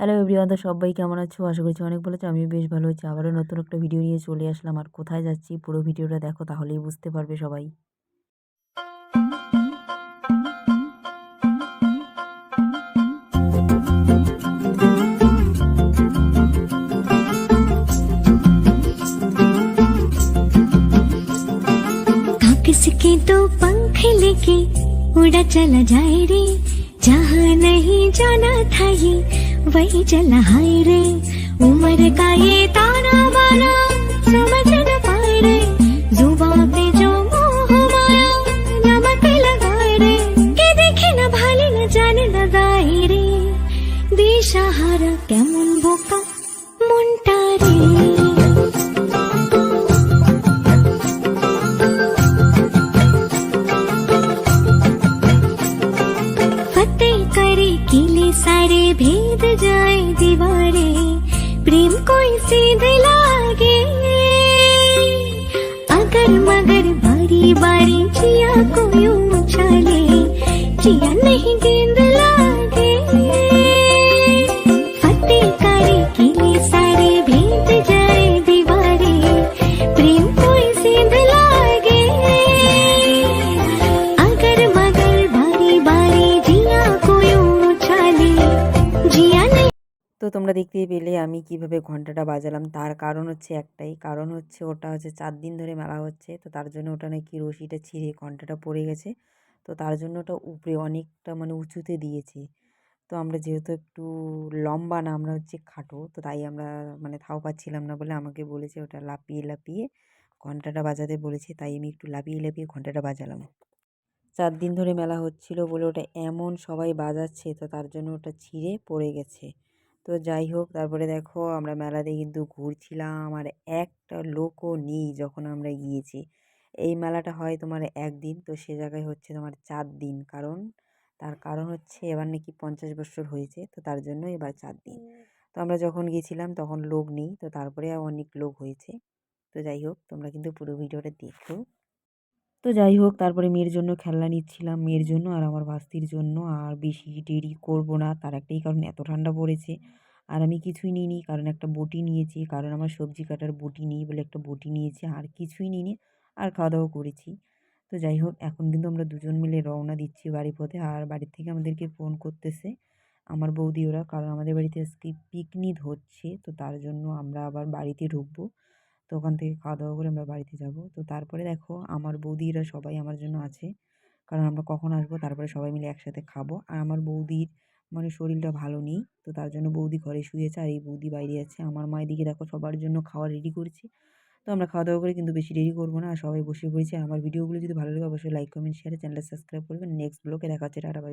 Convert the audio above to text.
Hello everyone তো সবাই কেমন আছো আশা করছি অনেক ভালো আছো আমিও বেশ ভালো আছি আবারও নতুন একটা ভিডিও নিয়ে চলে আসলাম আর কোথায় যাচ্ছি পুরো ভিডিওটা দেখো তাহলেই বুঝতে পারবে সবাই किसके तो पंख लेके उड़ा चला जाए रे जहाँ नहीं जाना था ये वही चला हाय रे उम्र का ये ताना बाना समझ न पाए रे जुबा पे जो मोह माया नमक लगाए रे के देखे न भाले न जाने न दाए रे দিশাহারা কেমন বোকা सारे भेद जाए दीवारे प्रेम कोई सीध लागे अगर मगर बारी बारी जिया को यूं उछाले जिया नहीं गेंद তো তোমরা দেখতেই পেলে আমি কীভাবে ঘন্টাটা বাজালাম। তার কারণ হচ্ছে একটাই। কারণ হচ্ছে ওটা হচ্ছে চার দিন ধরে মেলা হচ্ছে। তো তার জন্য ওটা নাকি রশিটা ছিঁড়ে ঘন্টাটা পড়ে গেছে। তো তার জন্য ওটা উপরে অনেকটা মানে উঁচুতে দিয়েছে। তো আমরা যেহেতু একটু লম্বা না, আমরা হচ্ছে খাটো। তো তাই আমরা মানে থাও পাচ্ছিলাম না বলে আমাকে বলেছে ওটা লাপিয়ে লাপিয়ে ঘন্টাটা বাজাতে বলেছে। তাই আমি একটু লাপিয়ে লাপিয়ে ঘন্টাটা বাজালাম। চার দিন ধরে মেলা হচ্ছিল বলে ওটা এমন সবাই বাজাচ্ছে। তো তার জন্য ওটা ছিঁড়ে পড়ে গেছে। তো যাই হোক, তারপরে দেখো আমরা মেলাতে কিন্তু ঘুরছিলাম আর একটা লোকও নেই যখন আমরা গিয়েছি। এই মেলাটা হয় তোমার একদিন, তো সে জায়গায় হচ্ছে তোমার চার দিন। কারণ, তার কারণ হচ্ছে এবার নাকি পঞ্চাশ বছর হয়েছে, তো তার জন্য এবার চার দিন। তো আমরা যখন গিয়েছিলাম তখন লোক নেই, তো তারপরে অনেক লোক হয়েছে। তো যাই হোক, তোমরা কিন্তু পুরো ভিডিওটা দেখো। তো যাই হোক, তারপরে মেয়ের জন্য খেলনা নিচ্ছিলাম। মেয়ের জন্য আর আমার ভাস্তির জন্য। আর বেশি দেরি করব না, তার একটাই কারণ এত ঠান্ডা পড়েছে। আর আমি কিছুই নিইনি, কারণ একটা বটি নিয়েছি, কারণ আমার সবজি কাটার বটি নেই বলে একটা বটি নিয়েছি, আর কিছুই নিইনি, আর খাওয়া দাওয়া করেছি। তো যাই হোক, এখন কিন্তু আমরা দুজন মিলে রওনা দিচ্ছি বাড়ি পথে। আর বাড়ির থেকে আমাদেরকে ফোন করতেছে আমার বৌদি ওরা, কারণ আমাদের বাড়িতে আজকে পিকনিক হচ্ছে, তো তার জন্য আমরা আবার বাড়িতে ঢুকবো। তো ওখান থেকে খাওয়া দাওয়া করে আমরা বাড়িতে যাব। তো তারপরে দেখো আমার বৌদিরা সবাই আমার জন্য আছে। কারণ আমরা কখন আসব তারপরে সবাই মিলে একসাথে খাব। আর আমার বৌদির মানে শরীরটা ভালো নেই, তো তার জন্য বৌদি ঘরে শুয়েছে আর এই বৌদি বাইরে আছে। আমার মা এদিকে দেখো সবার জন্য খাওয়া রেডি করছে। তো আমরা খাওয়া দাওয়া করে কিন্তু বেশি দেরি করব না। আর সবাই বসে পড়েছি। আর আমার ভিডিওগুলো যদি ভালো লাগে অবশ্যই লাইক কমেন্ট শেয়ার চ্যানেলটা সাবস্ক্রাইব করবেন। নেক্সট ব্লগে দেখা হচ্ছে। Tata bye